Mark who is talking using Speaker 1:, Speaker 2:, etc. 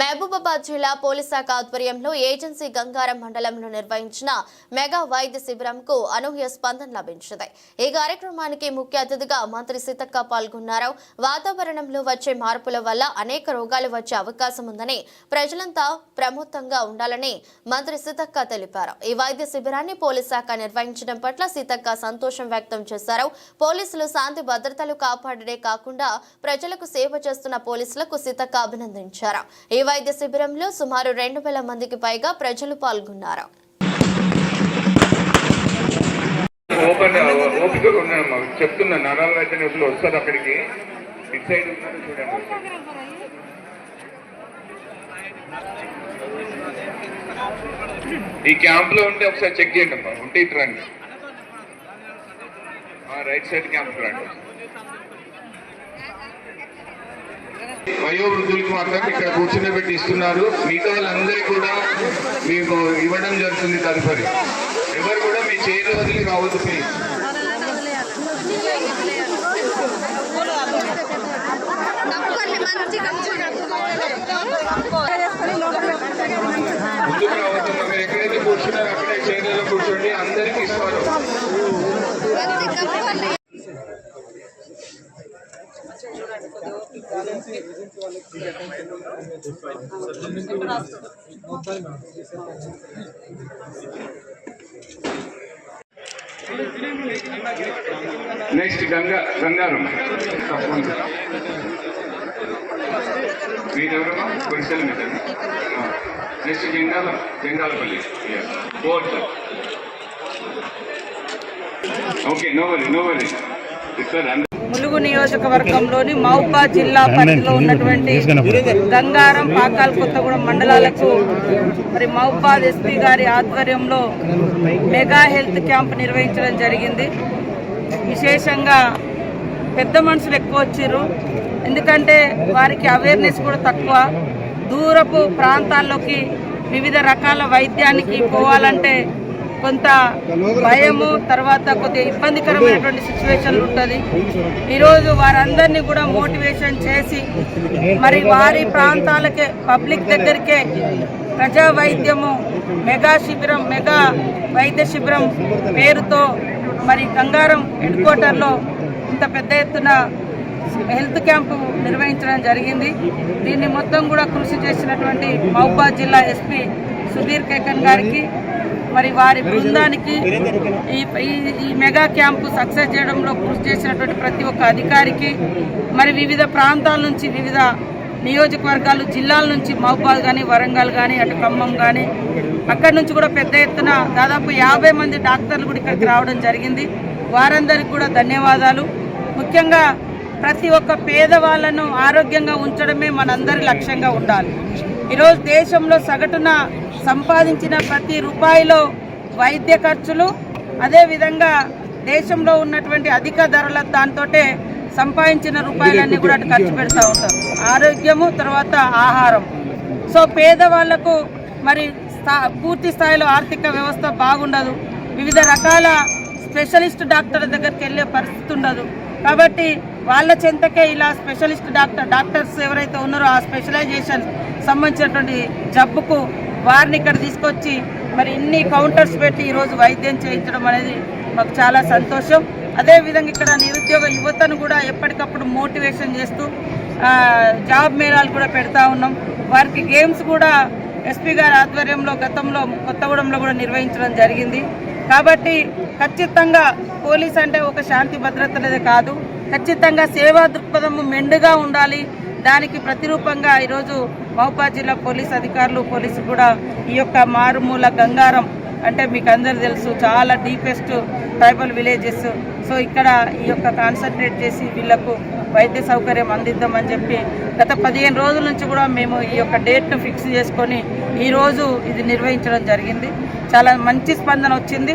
Speaker 1: మహబూబాబాద్ జిల్లా పోలీస్ శాఖ ఆధ్వర్యంలో ఏజెన్సీ గంగారం మండలంలో నిర్వహించిన మెగా వైద్య శిబిరంకు అనూహ్య స్పందన లభించింది. ఈ కార్యక్రమానికి ముఖ్య అతిథిగా మంత్రి సీతక్క పాల్గొన్నారు. వాతావరణంలో వచ్చే మార్పుల వల్ల అనేక రోగాలు వచ్చే అవకాశం ఉందని ప్రజలంతా ప్రమత్తంగా ఉండాలని మంత్రి సీతక్క తెలిపారు. ఈ వైద్య శిబిరాన్ని పోలీస్ శాఖ నిర్వహించడం పట్ల సీతక్క సంతోషం వ్యక్తం చేశారు. పోలీసులు శాంతి భద్రతలు కాపాడడే కాకుండా ప్రజలకు సేవ చేస్తున్న పోలీసులకు సీతక్క అభినందించారు. ఈ వైద్య శిబిరంలో సుమారు రెండు వేల మందికి పైగా ప్రజలు పాల్గొన్నారు.
Speaker 2: చెప్తున్నా నరాల వైద్యులు వస్తారు అక్కడికి. సైడ్ ఈ క్యాంప్లో ఉంటే ఒకసారి చెక్ చేయండి అమ్మా. ఉంటే ఇటు రండి. రైట్ సైడ్ క్యాంప్ రండి. వయోవృద్ధులకు మాత్రం ఇక్కడ కూర్చుని ఇస్తున్నారు. మిగతా వాళ్ళందరికీ కూడా మీకు ఇవ్వడం జరుగుతుంది తదుపరి. ఎవరు కూడా మీ చేతి వదిలి రావద్దు ప్లీజ్ ముందుకు రావద్దు మీరు ఎక్కడైతే కూర్చున్నారో అక్కడే చైర్లలో కూర్చోండి అందరికీ ఇస్తారు నెక్స్ట్ గంగా గంగారం మీరెవరు గుడిసెల మీద. Next Jangala Jangalapalli. Fourth okay no worry no worry sir
Speaker 3: Mulugu నియోజకవర్గంలోని మౌపా జిల్లా పరిధిలో ఉన్నటువంటి గంగారం పాకాల కొత్తగూడెం మండలాలకు మరి మౌపా ఎస్పీ గారి ఆధ్వర్యంలో మెగా హెల్త్ క్యాంప్ నిర్వహించడం జరిగింది. విశేషంగా పెద్ద మనుషులు ఎక్కువ వచ్చారు ఎందుకంటే వారికి అవేర్నెస్ కూడా తక్కువ. దూరపు ప్రాంతాల్లోకి వివిధ రకాల వైద్యానికి పోవాలంటే కొంత భయము తర్వాత కొద్దిగా ఇబ్బందికరమైనటువంటి సిచ్యువేషన్లు ఉంటుంది. ఈరోజు వారందరినీ కూడా మోటివేషన్ చేసి మరి వారి ప్రాంతాలకే పబ్లిక్ దగ్గరికే ప్రజా వైద్యము మెగా శిబిరం మెగా వైద్య శిబిరం పేరుతో మరి గంగారం హెడ్ క్వార్టర్లో ఇంత పెద్ద ఎత్తున హెల్త్ క్యాంపు నిర్వహించడం జరిగింది. దీన్ని మొత్తం కూడా కృషి చేసినటువంటి మహబూబాద్ జిల్లా ఎస్పీ సుధీర్ కేకన్ గారికి మరి వారి బృందానికి ఈ మెగా క్యాంపు సక్సెస్ చేయడంలో కృషి చేసినటువంటి ప్రతి ఒక్క అధికారికి మరి వివిధ ప్రాంతాల నుంచి వివిధ నియోజకవర్గాలు జిల్లాల నుంచి మహబూబాద్ కానీ వరంగల్ కానీ అటు ఖమ్మం కానీ అక్కడి నుంచి కూడా పెద్ద ఎత్తున దాదాపు యాభై మంది డాక్టర్లు కూడా ఇక్కడికి రావడం జరిగింది. వారందరికీ కూడా ధన్యవాదాలు. ముఖ్యంగా ప్రతి ఒక్క పేదవాళ్ళను ఆరోగ్యంగా ఉంచడమే మనందరి లక్ష్యంగా ఉండాలి. ఈరోజు దేశంలో సగటున సంపాదించిన ప్రతి రూపాయిలో వైద్య ఖర్చులు అదేవిధంగా దేశంలో ఉన్నటువంటి అధిక ధరల దాంతో సంపాదించిన రూపాయలన్నీ కూడా అటు ఖర్చు పెడతా ఉంటారు. ఆరోగ్యము తర్వాత ఆహారం. సో పేదవాళ్ళకు మరి స్థా- పూర్తి స్థాయిలో ఆర్థిక వ్యవస్థ బాగుండదు. వివిధ రకాల స్పెషలిస్ట్ డాక్టర్ల దగ్గరికి వెళ్ళే పరిస్థితి ఉండదు. కాబట్టి వాళ్ళ చెంతకే ఇలా స్పెషలిస్ట్ డాక్టర్ డాక్టర్స్ ఎవరైతే ఉన్నారో ఆ స్పెషలైజేషన్ సంబంధించినటువంటి జబ్బుకు వారిని ఇక్కడ తీసుకొచ్చి మరి ఇన్ని కౌంటర్స్ పెట్టి ఈరోజు వైద్యం చేయించడం అనేది మాకు చాలా సంతోషం. అదేవిధంగా ఇక్కడ నిరుద్యోగ యువతను కూడా ఎప్పటికప్పుడు మోటివేషన్ చేస్తూ జాబ్ మేళాలు కూడా పెడతా ఉన్నాం. వారికి గేమ్స్ కూడా ఎస్పీ గారి ఆధ్వర్యంలో గతంలో కొత్తగూడెంలో కూడా నిర్వహించడం జరిగింది. కాబట్టి ఖచ్చితంగా పోలీస్ అంటే ఒక శాంతి భద్రతలదే కాదు. ఖచ్చితంగా సేవా దృక్పథం మెండుగా ఉండాలి. దానికి ప్రతిరూపంగా ఈరోజు మహబూబాద్ జిల్లా పోలీస్ అధికారులు పోలీసులు కూడా ఈ యొక్క మారుమూల గంగారం అంటే మీకు అందరు తెలుసు చాలా డీపెస్ట్ ట్రైబల్ విలేజెస్ సో ఇక్కడ ఈ యొక్క కాన్సన్ట్రేట్ చేసి వీళ్ళకు వైద్య సౌకర్యం అందిద్దామని చెప్పి గత పదిహేను రోజుల నుంచి కూడా మేము ఈ యొక్క డేట్ను ఫిక్స్ చేసుకొని ఈరోజు ఇది నిర్వహించడం జరిగింది. చాలా మంచి స్పందన వచ్చింది.